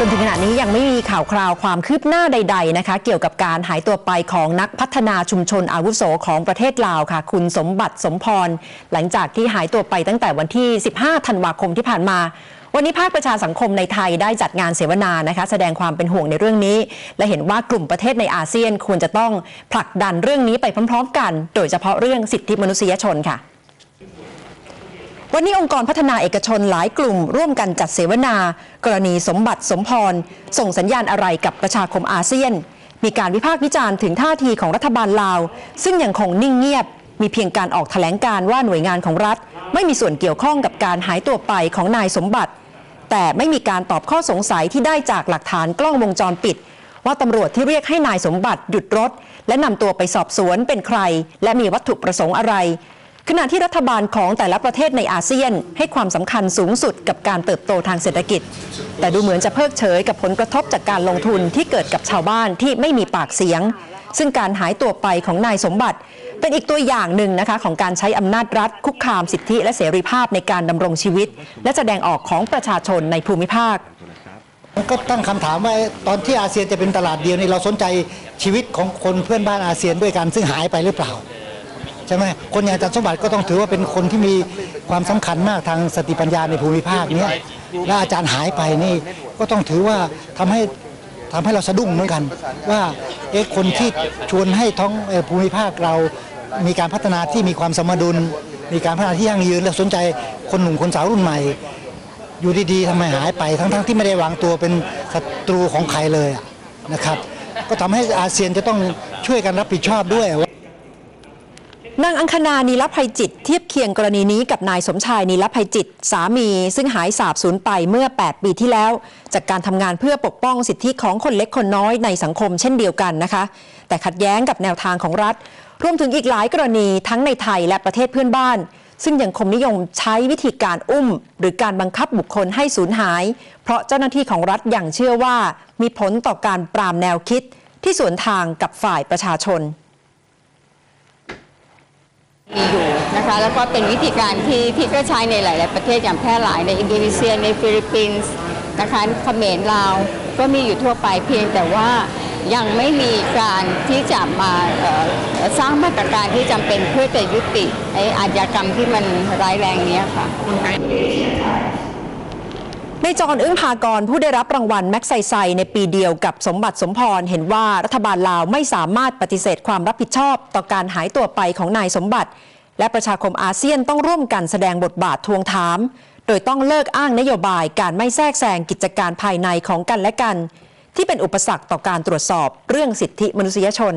จนถึงขณะนี้ยังไม่มีข่าวคราวความคืบหน้าใด ๆ นะคะ เกี่ยวกับการหายตัวไปของนักพัฒนาชุมชนอาวุโสของประเทศลาวค่ะ คุณสมบัติสมพร หลังจากที่หายตัวไปตั้งแต่วันที่ 15 ธันวาคมที่ผ่านมา วันนี้ภาคประชาสังคมในไทยได้จัดงานเสวนานะคะ แสดงความเป็นห่วงในเรื่องนี้ และเห็นว่ากลุ่มประเทศในอาเซียนควรจะต้องผลักดันเรื่องนี้ไปพร้อม ๆ กัน โดยเฉพาะเรื่องสิทธิมนุษยชนค่ะ วันนี้องค์กรพัฒนาเอกชนหลายกลุ่ม ร่วมกันจัดเสวนากรณีสมบัติสมพร ส่งสัญญาณอะไรกับประชาคมอาเซียน มีการวิพากษ์วิจารณ์ถึงท่าทีของรัฐบาลลาว ซึ่งยังคงนิ่งเงียบ มีเพียงการออกแถลงการว่าหน่วยงานของรัฐ ไม่มีส่วนเกี่ยวข้องกับการหายตัวไปของนายสมบัติ แต่ไม่มีการตอบข้อสงสัยที่ได้จากหลักฐานกล้องวงจรปิด ว่าตำรวจที่เรียกให้นายสมบัติหยุดรถ และนำตัวไปสอบสวนเป็นใคร และมีวัตถุประสงค์อะไร ขณะที่รัฐบาลของแต่ละประเทศในอาเซียน ให้ความสำคัญสูงสุดกับการเติบโตทางเศรษฐกิจ แต่ดูเหมือนจะเพิกเฉยกับผลกระทบจากการลงทุนที่เกิดกับชาวบ้านที่ไม่มีปากเสียง ซึ่งการหายตัวไปของนายสมบัติ เป็นอีกตัวอย่างหนึ่งนะคะของการใช้อำนาจรัฐ คุกคามสิทธิและเสรีภาพในการดำรงชีวิต และแสดงออกของประชาชนในภูมิภาคก็ตั้งคำถามว่าตอนที่อาเซียนจะเป็นตลาดเดียวนี่เราสนใจชีวิตของคนเพื่อนบ้านอาเซียนด้วยกันซึ่งหายไปหรือเปล่า ใช่ไหมคนอย่างอาจารย์สมบัติก็ต้องถือว่าเป็นคนที่มีความสำคัญมากทางสติปัญญาในภูมิภาคนี้และอาจารย์หายไปนี่ก็ต้องถือว่าทำให้ทำให้เราสะดุ้งเหมือนกัน ว่าเอ๊ะคนที่ชวนให้ท้องภูมิภาคเรามีการพัฒนาที่มีความสมดุล มีการพัฒนาที่ยั่งยืนและสนใจคนหนุ่มคนสาวรุ่นใหม่ อยู่ดีๆทำไมหายไปทั้งๆที่ไม่ได้วางตัวเป็นศัตรูของใครเลยนะครับ ก็ทำให้อาเซียนจะต้องช่วยกันรับผิดชอบด้วย นางอังคณานีรภัยจิต เทียบเคียงกรณีนี้กับนายสมชายนีรภัยจิต สามี ซึ่งหายสาบสูญไปเมื่อ 8 ปีที่แล้ว จากการทำงานเพื่อปกป้องสิทธิของคนเล็กคนน้อยในสังคมเช่นเดียวกันนะคะ แต่ขัดแย้งกับแนวทางของรัฐ รวมถึงอีกหลายกรณีทั้งในไทยและประเทศเพื่อนบ้าน ซึ่งยังคงนิยมใช้วิธีการอุ้ม หรือการบังคับบุคคลให้สูญหาย เพราะเจ้าหน้าที่ของรัฐยังเชื่อว่า มีผลต่อการปรามแนวคิด ที่สวนทางกับฝ่ายประชาชน มีอยู่นะคะแล้วก็เป็นวิธีการที่ที่ก็ใช้ในหลาย ๆ ประเทศอย่างแพร่หลายในอินโดนีเซียในฟิลิปปินส์นะคะเขมรลาวก็มีอยู่ทั่วไปเพียงแต่ว่ายังไม่มีการที่จะมาสร้างมาตรการที่จำเป็นเพื่อจะยุติไอ้อาชญากรรมที่มันร้ายแรงนี้ค่ะ ในจอห์นอึ้งพากรผู้ได้รับรางวัลแม็กไซไซในปีเดียวกับสมบัติสมพรเห็นว่ารัฐบาลลาวไม่สามารถปฏิเสธความรับผิดชอบต่อการหายตัวไปของนายสมบัติ และประชาคมอาเซียนต้องร่วมกันแสดงบทบาททวงถาม โดยต้องเลิกอ้างนโยบายการไม่แทรกแซงกิจการภายในของกันและกัน ที่เป็นอุปสรรคต่อการตรวจสอบเรื่องสิทธิมนุษยชน